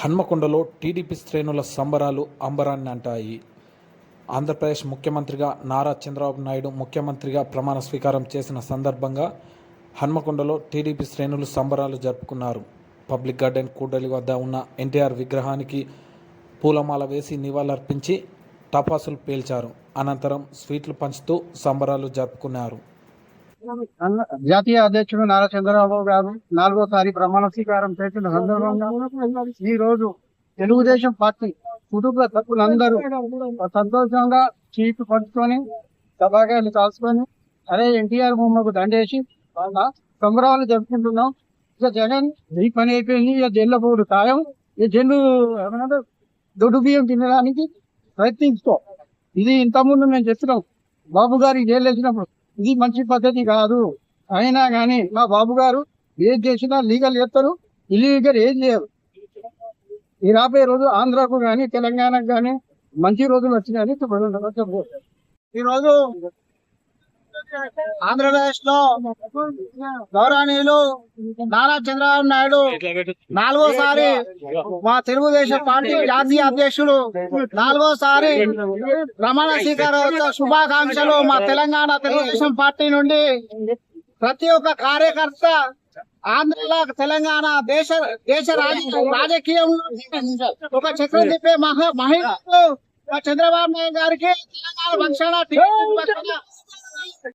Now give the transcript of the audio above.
హన్మకొండలో TDP శ్రేణుల సంబరాలు అంబరాన్ని అంటాయి. ఆంధ్రప్రదేశ్ ముఖ్యమంత్రిగా నారా చంద్రబాబు నాయుడు ముఖ్యమంత్రిగా ప్రమాణ స్వీకారం చేసిన సందర్భంగా హన్మకొండలో టీడీపీ శ్రేణులు సంబరాలు జరుపుకున్నారు. పబ్లిక్ గార్డెన్ కూడలి వద్ద ఉన్న ఎన్టీఆర్ విగ్రహానికి పూలమాల వేసి నివాళులర్పించి టపాసులు పేల్చారు. అనంతరం స్వీట్లు పంచుతూ సంబరాలు జరుపుకున్నారు. జాతీయ అధ్యక్షుడు నారా చంద్రబాబు గారు నాలుగోసారి ప్రమాణ స్వీకారం చేసిన సందర్భంగా ఈ రోజు తెలుగుదేశం పార్టీ కుటుంబ సభ్యులందరూ సంతోషంగా చీపు పంచుకొని సభాగాన్ని కాల్చుకొని అదే ఎన్టీఆర్ బొమ్మకు దండేసి సంబరాలు జరుపుకుంటున్నాం. ఇక జగన్ ఈ పని అయిపోయింది ఇక జైల్లో ఖాయం. ఈ జల్లు ఏమన్నా దొడ్డు బియ్యం తినడానికి ప్రయత్నించుకో. ఇది ఇంతకుముందు మేము చెప్తున్నాం బాబు గారికి జైలు వేసినప్పుడు ఇది మంచి పద్ధతి కాదు అయినా కానీ మా బాబు గారు ఏది చేసినా లీగల్ చేస్తారు ఇల్లీగల్ ఏది చేయరు ఈ రాబోయే రోజు ఆంధ్రాకు కానీ తెలంగాణకు కానీ మంచి రోజులు వచ్చినాయని చెప్పు ఈ రోజు ఆంధ్రప్రదేశ్లో గౌరవనీయులు నారా చంద్రబాబు నాయుడు నాలుగోసారి మా తెలుగుదేశం పార్టీ జాతీయ అధ్యక్షుడు నాలుగోసారి ప్రమాణ స్వీకారోత్సవ శుభాకాంక్షలు మా తెలంగాణ తెలుగుదేశం పార్టీ నుండి. ప్రతి ఒక్క కార్యకర్త ఆంధ్రలో తెలంగాణ దేశ దేశ రాజ- రాజకీయంలో ఒక చక్రం తిప్పే మహా మహిళలు చంద్రబాబు నాయుడు గారికి తెలంగాణ పక్షాన పక్షాన